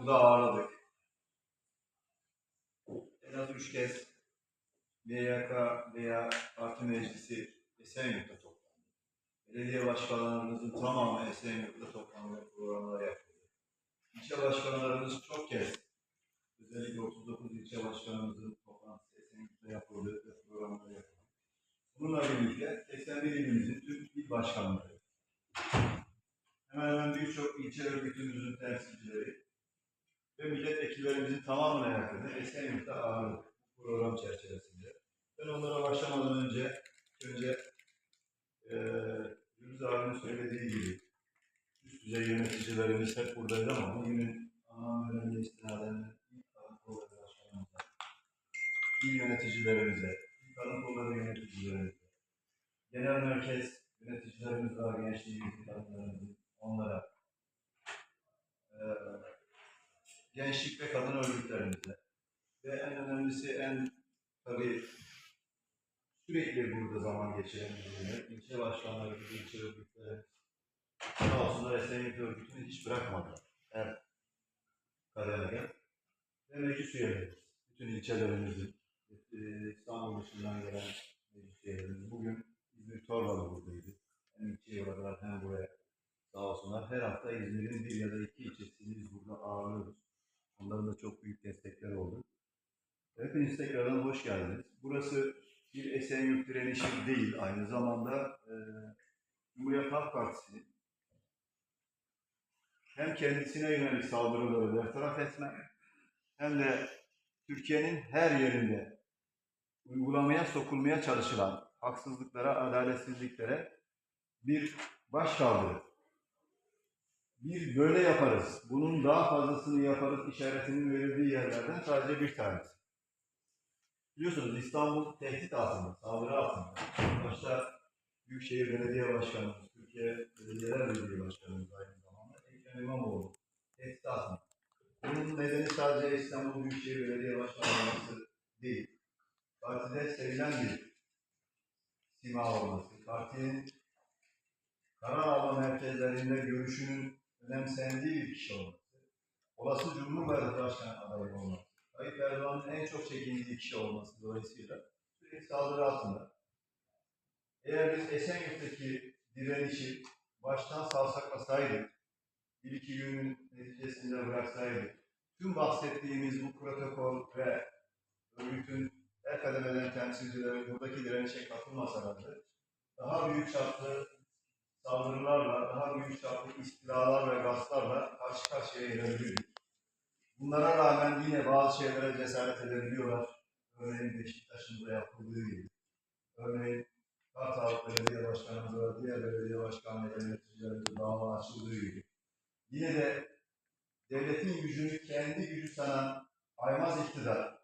burada ağırladık. En az üç kez MYK veya Parti Meclisi Esenyurt'ta toplandı. Belediye başkanlarımızın tamamı Esenyurt'ta toplandı programlar yapıldı. İlçe başkanlarımız çok kez, özellikle 39 ilçe başkanımızın toplantısı Esenyurt'ta yapıldı ve programlar yapıldı. Bununla birlikte 81 ilimizin tüm il başkanları, hemen hemen birçok ilçe örgütümüzün temsilcileri ve milletvekillerimizin tamamına yakını Esenyurt'ta ağırladık bu program çerçevesinde. Ben onlara başlamadan önce önce eee Yunus abinin söylediği gibi üst düzey yöneticilerimiz hep buradaydı ama bugünün anlam önemli istinaden ilk kadın kolları başkanımıza, il yöneticilerimize, il kadın kolları yöneticilerimize, genel merkez yöneticilerimiz var, gençliğimizin kadınlarımızın, onlara, eee gençlik ve kadın örgütlerimize ve en önemlisi en tabii sürekli burada zaman geçiren bizimle ilçe başkanları, ilçe örgütleri sağ olsunlar Esenyurt örgütünü hiç bırakmadılar. Her kademede ve meclis üyelerimiz, bütün ilçelerimizin, eee, İstanbul dışından gelen meclis üyelerimiz bugün İzmir Torbalı buradaydı. Hem ilçeye uğradılar hem buraya sağ olsunlar. Her hafta İzmir'in bir ya da iki ilçesini. Onların da çok büyük destekleri oldu. Hepiniz tekrardan hoş geldiniz. Burası bir Esenyurt direnişi değil, aynı zamanda e, Cumhuriyet Halk Partisi'nin hem kendisine yönelik saldırıları bertaraf etme hem de Türkiye'nin her yerinde uygulamaya sokulmaya çalışılan haksızlıklara, adaletsizliklere bir başkaldırı. Bir böyle yaparız, bunun daha fazlasını yaparız işaretinin verildiği yerlerden sadece bir tanesi. Biliyorsunuz İstanbul tehdit altında, saldırı altında. Başta Büyükşehir Belediye Başkanımız, Türkiye Belediyeler Birliği Başkanımız aynı zamanda Ekrem İmamoğlu tehdit altında. Bunun nedeni sadece İstanbul Büyükşehir Belediye Başkanı olması değil. Partide sevilen bir sima olması, partinin karar alma merkezlerinde görüşünün önemsendiği bir kişi olması, olası Cumhurbaşkanı adayı olması, Tayyip Erdoğan'ın en çok çekindiği kişi olması dolayısıyla sürekli saldırı altında. Eğer biz Esenyurt'taki direnişi baştan savsaklasaydık, bir iki günün neticesinde bıraksaydık, tüm bahsettiğimiz bu protokol ve örgütün her kademeden temsilcileri buradaki direnişe katılmasalardı, daha büyük çaplı saldırılarla, daha büyük çaplı istilalar ve gasplarla karşı karşıya gelebilirdik. Bunlara rağmen yine bazı şeylere cesaret edebiliyorlar. Örneğin Beşiktaş'ın da yapıldığı gibi. Örneğin Kartal Belediye Başkanımız ve diğer belediye başkan ve yöneticilerimiz dava açıldığı gibi. Yine de devletin gücünü kendi gücü sanan aymaz iktidar,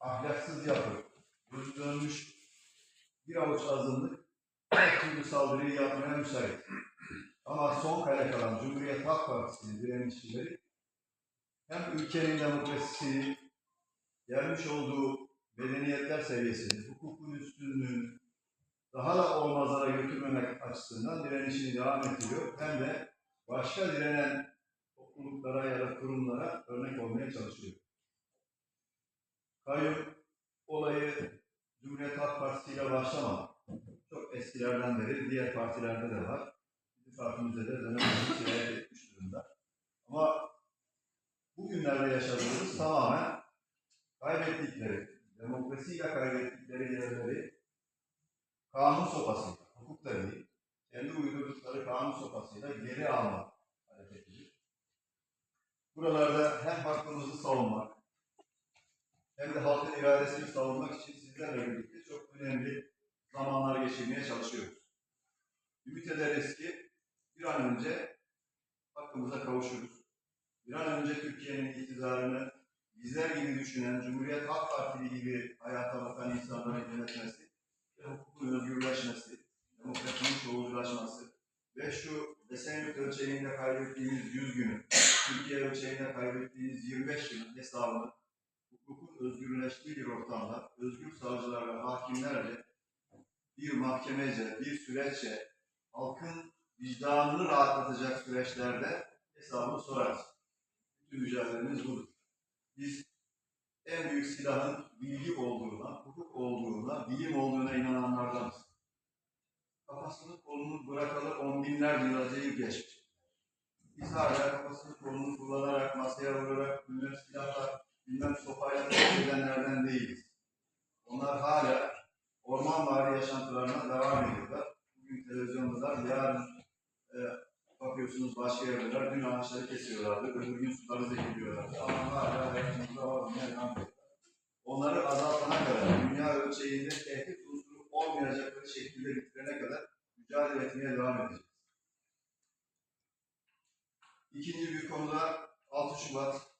ahlaksız yapı, gözü dönmüş bir avuç azınlık her türlü saldırıyı yapmaya müsait. Ama son kale kalan Cumhuriyet Halk Partisi'nin direnişçileri hem ülkenin demokrasisini, gelmiş olduğu medeniyetler seviyesini, hukukun üstünlüğünü daha da olmazlara götürmemek açısından direnişini devam ettiriyor. Hem de başka direnen topluluklara ya da kurumlara örnek olmaya çalışıyor. Kayyum olayı Cumhuriyet Halk Partisi ile başlamadı. Eskilerden beri diğer partilerde de var. Bizim partimizde de dönem sirayet etmiş durumda. Ama bugünlerde yaşadığımız tamamen kaybettikleri, demokrasiyle kaybettikleri yerleri kanun sopasıyla, hukuk da değil, kendi uydurdukları kanun sopasıyla geri alma hareketidir. Buralarda hem hakkımızı savunmak, hem de halkın iradesini savunmak için sizlerle birlikte çok önemli zamanlar geçirmeye çalışıyoruz. Ümit ederiz ki bir an önce hakkımıza kavuşuruz. Bir an önce Türkiye'nin iktidarını bizler gibi düşünen, Cumhuriyet Halk Partili gibi hayata bakan insanların yönetmesi hukukun özgürleşmesi, demokrasinin çoğulculaşması ve şu Esenyurt ölçeğinde kaybettiğimiz 100 günü, Türkiye ölçeğinde kaybettiğimiz 25 günün hesabını hukukun özgürleştiği bir ortamda özgür savcılar ve hakimlerce bir mahkemece, bir süreççe halkın vicdanını rahatlatacak süreçlerde hesabını sorarız. Mücadelemiz budur. Biz en büyük silahın bilgi olduğuna, hukuk olduğuna, bilim olduğuna inananlardanız. Kafasını kolunu bırakalı on binlerce yıl yıl geçmiş. Biz hala kafasını kolunu kullanarak, masaya vurarak, bilmem silahla, bilmem sopayla edenlerden değiliz. Onlar hala orman vari yaşantılarına devam ediyorlar. Bugün televizyondalar, yarın e, bakıyorsunuz başka yerler, dün ağaçları kesiyorlardı, öbür gün suları zehirliyorlardı. Ama hala hayatımızda var olmaya devam. Onları azaltana kadar, dünya ölçeğinde tehdit unsuru olmayacakları şekilde bitirene kadar mücadele etmeye devam edeceğiz. İkinci bir konuda 6 Şubat